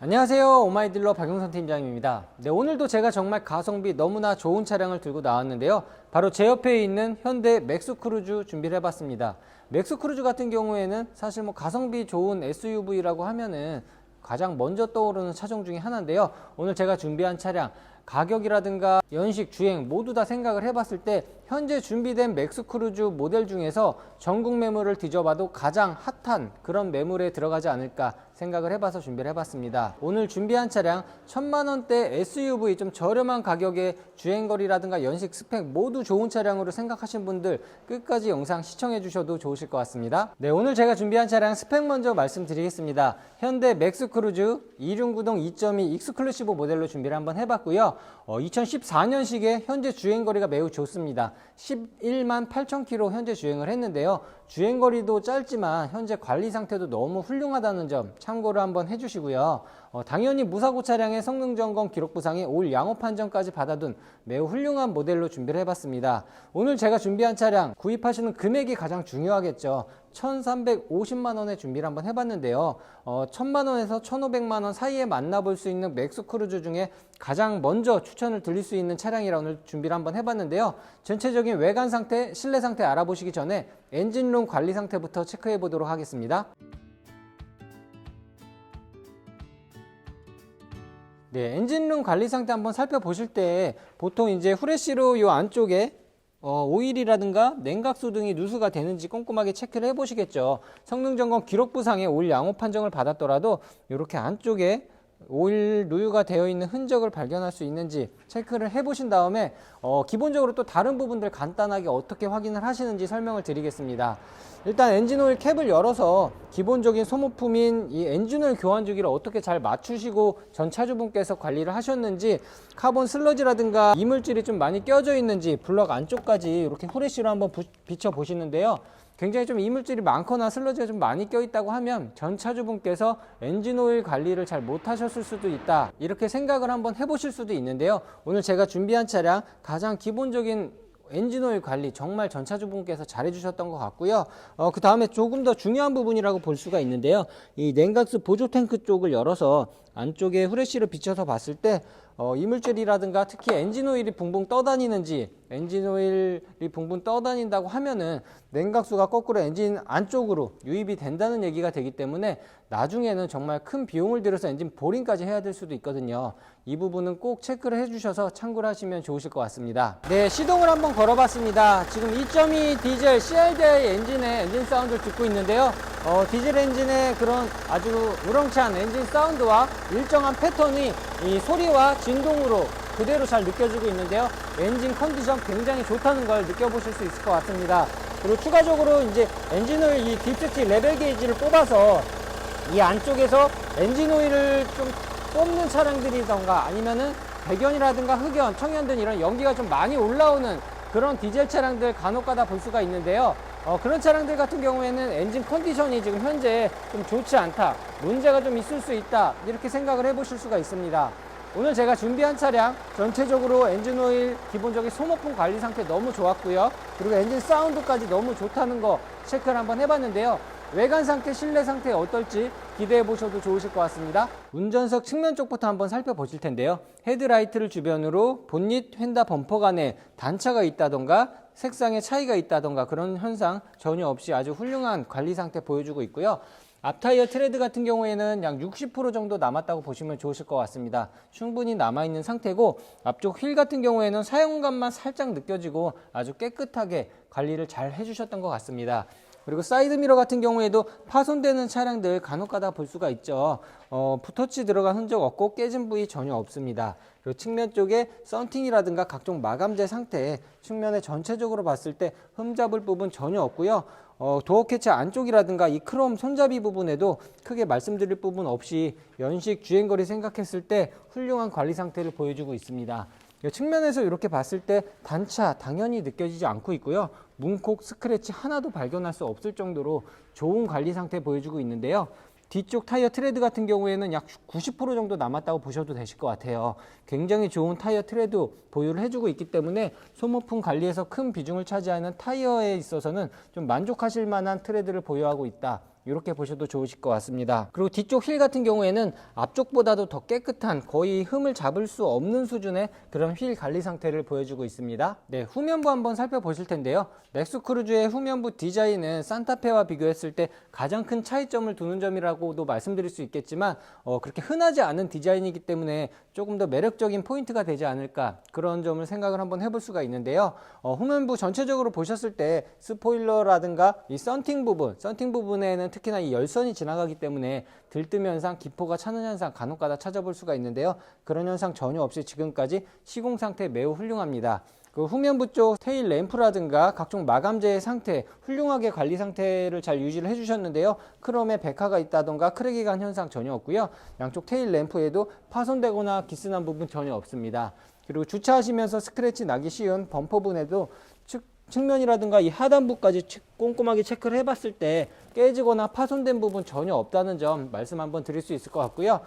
안녕하세요. 오마이딜러 박용선 팀장입니다. 네, 오늘도 제가 정말 가성비 너무나 좋은 차량을 들고 나왔는데요. 바로 제 옆에 있는 현대 맥스크루즈 준비를 해봤습니다. 맥스크루즈 같은 경우에는 사실 뭐 가성비 좋은 SUV라고 하면은 가장 먼저 떠오르는 차종 중에 하나인데요. 오늘 제가 준비한 차량 가격이라든가 연식, 주행 모두 다 생각을 해봤을 때 현재 준비된 맥스크루즈 모델 중에서 전국 매물을 뒤져봐도 가장 핫한 그런 매물에 들어가지 않을까 생각을 해봐서 준비를 해봤습니다. 오늘 준비한 차량 천만 원대 SUV 좀 저렴한 가격에 주행거리라든가 연식 스펙 모두 좋은 차량으로 생각하신 분들 끝까지 영상 시청해 주셔도 좋으실 것 같습니다. 네, 오늘 제가 준비한 차량 스펙 먼저 말씀드리겠습니다. 현대 맥스크루즈 2륜구동 2.2 익스클루시브 모델로 준비를 한번 해봤고요. 어, 2014년식의 현재 주행거리가 매우 좋습니다. 11만 8천 킬로 현재 주행을 했는데요. 주행거리도 짧지만 현재 관리 상태도 너무 훌륭하다는 점 참고를 한번 해주시고요. 어, 당연히 무사고 차량의 성능 점검 기록 부상에 올 양호 판정까지 받아둔 매우 훌륭한 모델로 준비를 해봤습니다. 오늘 제가 준비한 차량 구입하시는 금액이 가장 중요하겠죠. 1,350만 원에 준비를 한번 해봤는데요. 어, 1,000만 원에서 1,500만 원 사이에 만나볼 수 있는 맥스 크루즈 중에 가장 먼저 추천을 드릴 수 있는 차량이라 오늘 준비를 한번 해봤는데요. 전체적인 외관 상태, 실내 상태 알아보시기 전에 엔진룸 관리 상태부터 체크해 보도록 하겠습니다. 네, 엔진룸 관리 상태 한번 살펴보실 때 보통 이제 후레쉬로 이 안쪽에 어, 오일이라든가 냉각수 등이 누수가 되는지 꼼꼼하게 체크를 해보시겠죠. 성능 점검 기록부상에 오일 양호 판정을 받았더라도 이렇게 안쪽에 오일 누유가 되어 있는 흔적을 발견할 수 있는지 체크를 해보신 다음에 어, 기본적으로 또 다른 부분들 간단하게 어떻게 확인을 하시는지 설명을 드리겠습니다. 일단 엔진오일 캡을 열어서 기본적인 소모품인 이 엔진오일 교환 주기를 어떻게 잘 맞추시고 전 차주분께서 관리를 하셨는지 카본 슬러지라든가 이물질이 좀 많이 껴져 있는지 블럭 안쪽까지 이렇게 후레쉬로 한번 부- 비춰 보시는데요. 굉장히 좀 이물질이 많거나 슬러지가 좀 많이 껴 있다고 하면 전 차주분께서 엔진오일 관리를 잘 못하셨을 수도 있다. 이렇게 생각을 한번 해보실 수도 있는데요. 오늘 제가 준비한 차량 가장 기본적인 엔진오일 관리 정말 전 차주분께서 잘해주셨던 것 같고요. 어, 그 다음에 조금 더 중요한 부분이라고 볼 수가 있는데요. 이 냉각수 보조 탱크 쪽을 열어서 안쪽에 후레쉬를 비춰서 봤을 때 어, 이물질이라든가 특히 엔진오일이 붕붕 떠다니는지 엔진오일이 붕붕 떠다닌다고 하면은 냉각수가 거꾸로 엔진 안쪽으로 유입이 된다는 얘기가 되기 때문에 나중에는 정말 큰 비용을 들여서 엔진 보링까지 해야 될 수도 있거든요. 이 부분은 꼭 체크를 해주셔서 참고를 하시면 좋으실 것 같습니다. 네, 시동을 한번 걸어봤습니다. 지금 2.2 디젤 CRDI 엔진의 엔진 사운드를 듣고 있는데요. 어, 디젤 엔진의 그런 아주 우렁찬 엔진 사운드와 일정한 패턴이 이 소리와 진동으로 그대로 잘 느껴지고 있는데요. 엔진 컨디션 굉장히 좋다는 걸 느껴보실 수 있을 것 같습니다. 그리고 추가적으로 이제 엔진오일 이 딥스티 레벨 게이지를 뽑아서 이 안쪽에서 엔진 오일을 좀 뽑는 차량들이던가 아니면은 배견이라든가 흑연, 청연 등 이런 연기가 좀 많이 올라오는 그런 디젤 차량들 간혹 가다 볼 수가 있는데요. 어, 그런 차량들 같은 경우에는 엔진 컨디션이 지금 현재 좀 좋지 않다. 문제가 좀 있을 수 있다. 이렇게 생각을 해 보실 수가 있습니다. 오늘 제가 준비한 차량 전체적으로 엔진 오일 기본적인 소모품 관리 상태 너무 좋았고요. 그리고 엔진 사운드까지 너무 좋다는 거 체크를 한번 해봤는데요. 외관 상태, 실내 상태 어떨지 기대해 보셔도 좋으실 것 같습니다. 운전석 측면 쪽부터 한번 살펴보실 텐데요. 헤드라이트를 주변으로 본닛, 휀다 범퍼 간에 단차가 있다던가 색상의 차이가 있다던가 그런 현상 전혀 없이 아주 훌륭한 관리 상태 보여주고 있고요. 앞타이어 트레드 같은 경우에는 약 60% 정도 남았다고 보시면 좋으실 것 같습니다. 충분히 남아있는 상태고 앞쪽 휠 같은 경우에는 사용감만 살짝 느껴지고 아주 깨끗하게 관리를 잘 해주셨던 것 같습니다. 그리고 사이드미러 같은 경우에도 파손되는 차량들 간혹 가다 볼 수가 있죠. 어, 붓터치 들어간 흔적 없고 깨진 부위 전혀 없습니다. 그리고 측면 쪽에 썬팅이라든가 각종 마감재 상태 측면에 전체적으로 봤을 때 흠잡을 부분 전혀 없고요. 어, 도어 캐치 안쪽이라든가 이 크롬 손잡이 부분에도 크게 말씀드릴 부분 없이 연식 주행거리 생각했을 때 훌륭한 관리 상태를 보여주고 있습니다. 이 측면에서 이렇게 봤을 때 단차 당연히 느껴지지 않고 있고요. 문콕 스크래치 하나도 발견할 수 없을 정도로 좋은 관리 상태 보여주고 있는데요. 뒤쪽 타이어 트레드 같은 경우에는 약 90% 정도 남았다고 보셔도 되실 것 같아요. 굉장히 좋은 타이어 트레드 보유를 해주고 있기 때문에 소모품 관리에서 큰 비중을 차지하는 타이어에 있어서는 좀 만족하실 만한 트레드를 보유하고 있다. 이렇게 보셔도 좋으실 것 같습니다. 그리고 뒤쪽 휠 같은 경우에는 앞쪽보다도 더 깨끗한 거의 흠을 잡을 수 없는 수준의 그런 휠 관리 상태를 보여주고 있습니다. 네, 후면부 한번 살펴보실 텐데요. 넥스 크루즈의 후면부 디자인은 산타페와 비교했을 때 가장 큰 차이점을 두는 점이라고도 말씀드릴 수 있겠지만 어, 그렇게 흔하지 않은 디자인이기 때문에 조금 더 매력적인 포인트가 되지 않을까 그런 점을 생각을 한번 해볼 수가 있는데요. 어, 후면부 전체적으로 보셨을 때 스포일러라든가 이 썬팅 부분, 썬팅 부분에는 특히나 이 열선이 지나가기 때문에 들뜸 현상, 기포가 차는 현상 간혹가다 찾아볼 수가 있는데요. 그런 현상 전혀 없이 지금까지 시공 상태 매우 훌륭합니다. 그 후면부 쪽 테일 램프라든가 각종 마감재의 상태 훌륭하게 관리 상태를 잘 유지를 해주셨는데요. 크롬에 백화가 있다던가 크랙이 간 현상 전혀 없고요. 양쪽 테일 램프에도 파손되거나 기스난 부분 전혀 없습니다. 그리고 주차하시면서 스크래치 나기 쉬운 범퍼분에도 측, 측면이라든가 이 하단부까지 치- 꼼꼼하게 체크를 해봤을 때 깨지거나 파손된 부분 전혀 없다는 점 말씀 한번 드릴 수 있을 것 같고요.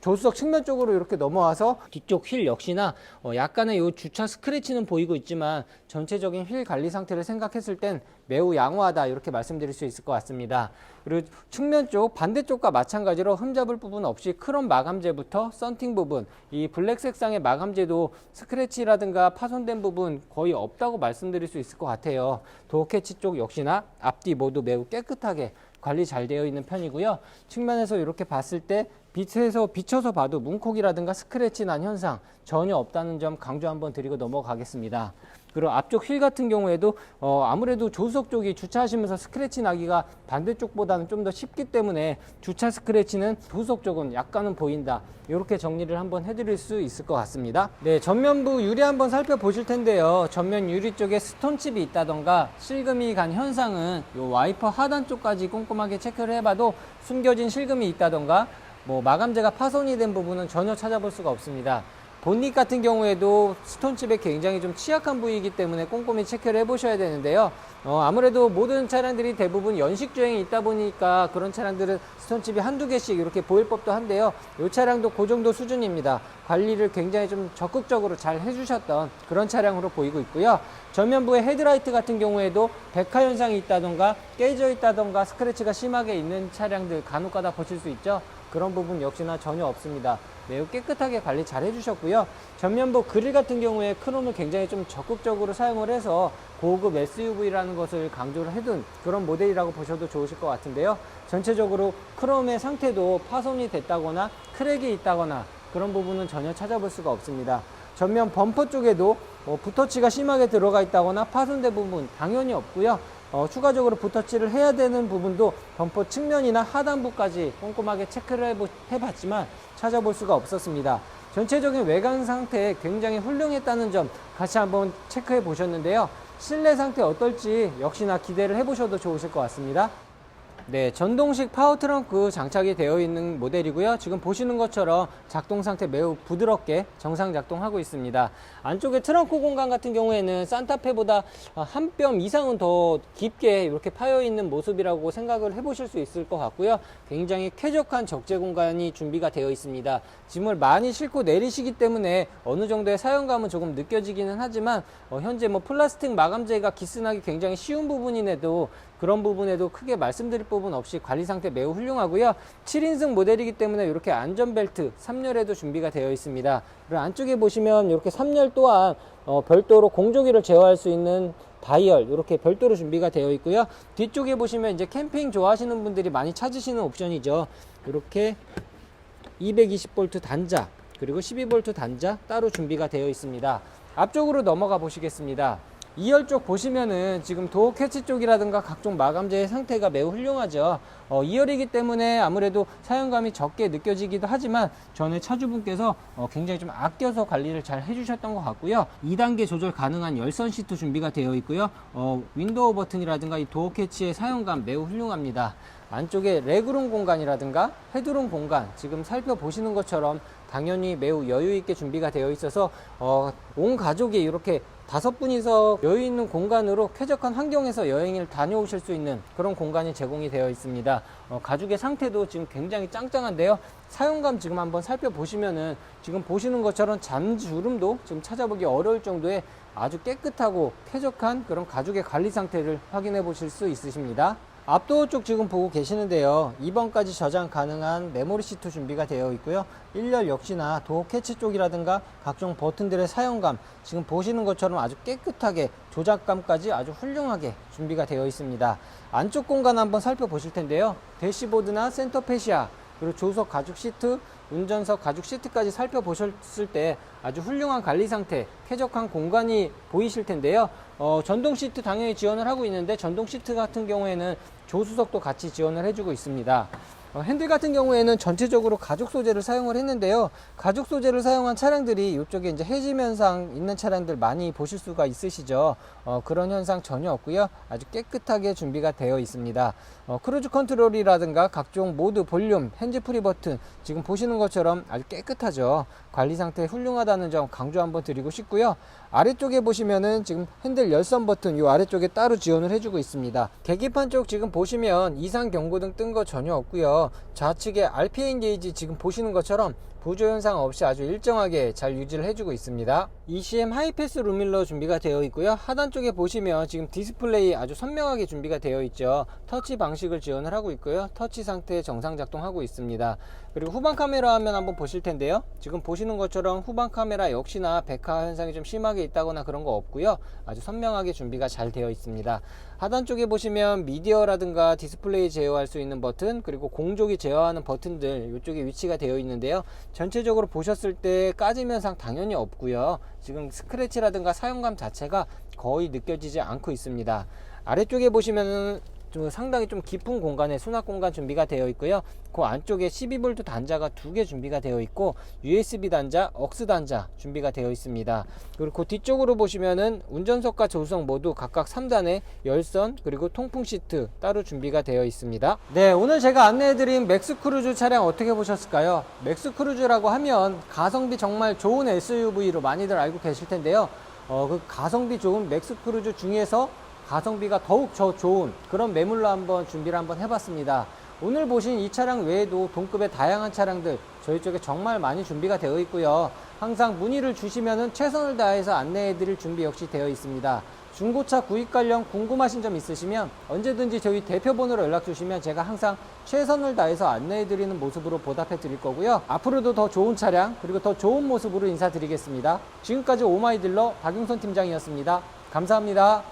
조수석 측면 쪽으로 이렇게 넘어와서 뒤쪽 휠 역시나 어, 약간의 요 주차 스크래치는 보이고 있지만 전체적인 휠 관리 상태를 생각했을 땐 매우 양호하다 이렇게 말씀드릴 수 있을 것 같습니다. 그리고 측면 쪽 반대쪽과 마찬가지로 흠잡을 부분 없이 크롬 마감재부터 썬팅 부분 이 블랙 색상의 마감재도 스크래치라든가 파손된 부분 거의 없다고 말씀드릴 수 있을 것 같아요. 도어 캐치 쪽 역시나 앞뒤 모두 매우 깨끗하게 관리 잘 되어 있는 편이고요. 측면에서 이렇게 봤을 때 빛에서 비춰서 봐도 문콕이라든가 스크래치 난 현상 전혀 없다는 점 강조 한번 드리고 넘어가겠습니다. 그리고 앞쪽 휠 같은 경우에도 어, 아무래도 조수석 쪽이 주차하시면서 스크래치 나기가 반대쪽보다는 좀 더 쉽기 때문에 주차 스크래치는 조수석 쪽은 약간은 보인다. 이렇게 정리를 한번 해드릴 수 있을 것 같습니다. 네, 전면부 유리 한번 살펴보실 텐데요. 전면 유리 쪽에 스톤칩이 있다던가 실금이 간 현상은 이 와이퍼 하단 쪽까지 꼼꼼하게 체크를 해봐도 숨겨진 실금이 있다던가 뭐 마감재가 파손이 된 부분은 전혀 찾아볼 수가 없습니다. 본닛 같은 경우에도 스톤칩에 굉장히 좀 취약한 부위이기 때문에 꼼꼼히 체크를 해보셔야 되는데요. 어, 아무래도 모든 차량들이 대부분 연식 주행이 있다 보니까 그런 차량들은 스톤칩이 한두 개씩 이렇게 보일 법도 한데요. 이 차량도 그 정도 수준입니다. 관리를 굉장히 좀 적극적으로 잘 해주셨던 그런 차량으로 보이고 있고요. 전면부의 헤드라이트 같은 경우에도 백화 현상이 있다던가 깨져 있다던가 스크래치가 심하게 있는 차량들 간혹 가다 보실 수 있죠. 그런 부분 역시나 전혀 없습니다. 매우 깨끗하게 관리 잘 해주셨고요. 전면부 그릴 같은 경우에 크롬을 굉장히 좀 적극적으로 사용을 해서 고급 SUV라는 것을 강조를 해둔 그런 모델이라고 보셔도 좋으실 것 같은데요. 전체적으로 크롬의 상태도 파손이 됐다거나 크랙이 있다거나 그런 부분은 전혀 찾아볼 수가 없습니다. 전면 범퍼 쪽에도 뭐 붓터치가 심하게 들어가 있다거나 파손된 부분 당연히 없고요. 어, 추가적으로 붓터치를 해야 되는 부분도 범퍼 측면이나 하단부까지 꼼꼼하게 체크를 해봤지만 찾아볼 수가 없었습니다. 전체적인 외관 상태 굉장히 훌륭했다는 점 같이 한번 체크해 보셨는데요. 실내 상태 어떨지 역시나 기대를 해보셔도 좋으실 것 같습니다. 네, 전동식 파워 트렁크 장착이 되어 있는 모델이고요. 지금 보시는 것처럼 작동 상태 매우 부드럽게 정상 작동하고 있습니다. 안쪽에 트렁크 공간 같은 경우에는 산타페보다 한 뼘 이상은 더 깊게 이렇게 파여 있는 모습이라고 생각을 해보실 수 있을 것 같고요. 굉장히 쾌적한 적재 공간이 준비가 되어 있습니다. 짐을 많이 싣고 내리시기 때문에 어느 정도의 사용감은 조금 느껴지기는 하지만 어, 현재 뭐 플라스틱 마감재가 기스나기 굉장히 쉬운 부분인데도 그런 부분에도 크게 말씀드릴 부분 없이 관리 상태 매우 훌륭하고요. 7인승 모델이기 때문에 이렇게 안전벨트 3열에도 준비가 되어 있습니다. 그리고 안쪽에 보시면 이렇게 3열 또한 어, 별도로 공조기를 제어할 수 있는 다이얼 이렇게 별도로 준비가 되어 있고요. 뒤쪽에 보시면 이제 캠핑 좋아하시는 분들이 많이 찾으시는 옵션이죠. 이렇게 220V 단자 그리고 12V 단자 따로 준비가 되어 있습니다. 앞쪽으로 넘어가 보시겠습니다. 2열 쪽 보시면은 지금 도어 캐치 쪽이라든가 각종 마감재의 상태가 매우 훌륭하죠. 어, 2열이기 때문에 아무래도 사용감이 적게 느껴지기도 하지만 전에 차주분께서 어, 굉장히 좀 아껴서 관리를 잘 해주셨던 것 같고요. 2단계 조절 가능한 열선 시트 준비가 되어 있고요. 어, 윈도우 버튼이라든가 이 도어 캐치의 사용감 매우 훌륭합니다. 안쪽에 레그룸 공간이라든가 헤드룸 공간 지금 살펴보시는 것처럼 당연히 매우 여유 있게 준비가 되어 있어서 어, 온 가족이 이렇게 다섯 분이서 여유 있는 공간으로 쾌적한 환경에서 여행을 다녀오실 수 있는 그런 공간이 제공이 되어 있습니다. 어, 가죽의 상태도 지금 굉장히 짱짱한데요. 사용감 지금 한번 살펴보시면은 지금 보시는 것처럼 잔주름도 지금 찾아보기 어려울 정도의 아주 깨끗하고 쾌적한 그런 가죽의 관리 상태를 확인해 보실 수 있으십니다. 앞도어 쪽 지금 보고 계시는데요. 2번까지 저장 가능한 메모리 시트 준비가 되어 있고요. 1열 역시나 도어 캐치 쪽이라든가 각종 버튼들의 사용감 지금 보시는 것처럼 아주 깨끗하게 조작감까지 아주 훌륭하게 준비가 되어 있습니다. 안쪽 공간 한번 살펴보실 텐데요. 대시보드나 센터 페시아 그리고 조석 가죽 시트, 운전석 가죽 시트까지 살펴보셨을 때 아주 훌륭한 관리 상태, 쾌적한 공간이 보이실 텐데요. 어, 전동 시트 당연히 지원을 하고 있는데 전동 시트 같은 경우에는 조수석도 같이 지원을 해주고 있습니다. 어, 핸들 같은 경우에는 전체적으로 가죽 소재를 사용을 했는데요. 가죽 소재를 사용한 차량들이 이쪽에 이제 해짐 현상 있는 차량들 많이 보실 수가 있으시죠. 어, 그런 현상 전혀 없고요. 아주 깨끗하게 준비가 되어 있습니다. 어, 크루즈 컨트롤이라든가 각종 모드 볼륨, 핸즈 프리 버튼 지금 보시는 것처럼 아주 깨끗하죠. 관리 상태 훌륭하다는 점 강조 한번 드리고 싶고요. 아래쪽에 보시면은 지금 핸들 열선 버튼 이 아래쪽에 따로 지원을 해주고 있습니다. 계기판 쪽 지금 보시면 이상 경고등 뜬 거 전혀 없고요. 좌측에 RPM 게이지 지금 보시는 것처럼 부조 현상 없이 아주 일정하게 잘 유지를 해주고 있습니다. ECM 하이패스 루밀러 준비가 되어 있고요. 하단 쪽에 보시면 지금 디스플레이 아주 선명하게 준비가 되어 있죠. 터치 방식을 지원을 하고 있고요. 터치 상태 정상 작동하고 있습니다. 그리고 후방 카메라 화면 한번 보실 텐데요. 지금 보시는 것처럼 후방 카메라 역시나 백화 현상이 좀 심하게 있다거나 그런 거 없고요. 아주 선명하게 준비가 잘 되어 있습니다. 하단 쪽에 보시면 미디어라든가 디스플레이 제어할 수 있는 버튼 그리고 공조기 제어하는 버튼들 이쪽에 위치가 되어 있는데요. 전체적으로 보셨을 때 까짐 현상 당연히 없고요. 지금 스크래치라든가 사용감 자체가 거의 느껴지지 않고 있습니다. 아래쪽에 보시면은 좀 상당히 좀 깊은 공간에 수납 공간 준비가 되어 있고요. 그 안쪽에 12V 단자가 두 개 준비가 되어 있고 USB 단자, 억스 단자 준비가 되어 있습니다. 그리고 그 뒤쪽으로 보시면은 운전석과 조수석 모두 각각 3단에 열선 그리고 통풍 시트 따로 준비가 되어 있습니다. 네, 오늘 제가 안내해드린 맥스크루즈 차량 어떻게 보셨을까요? 맥스크루즈라고 하면 가성비 정말 좋은 SUV로 많이들 알고 계실 텐데요. 어, 그 가성비 좋은 맥스크루즈 중에서 가성비가 더욱 저 좋은 그런 매물로 한번 준비를 한번 해봤습니다. 오늘 보신 이 차량 외에도 동급의 다양한 차량들 저희 쪽에 정말 많이 준비가 되어 있고요. 항상 문의를 주시면은 최선을 다해서 안내해 드릴 준비 역시 되어 있습니다. 중고차 구입 관련 궁금하신 점 있으시면 언제든지 저희 대표 번호로 연락 주시면 제가 항상 최선을 다해서 안내해 드리는 모습으로 보답해 드릴 거고요. 앞으로도 더 좋은 차량 그리고 더 좋은 모습으로 인사드리겠습니다. 지금까지 오마이딜러 박용선 팀장이었습니다. 감사합니다.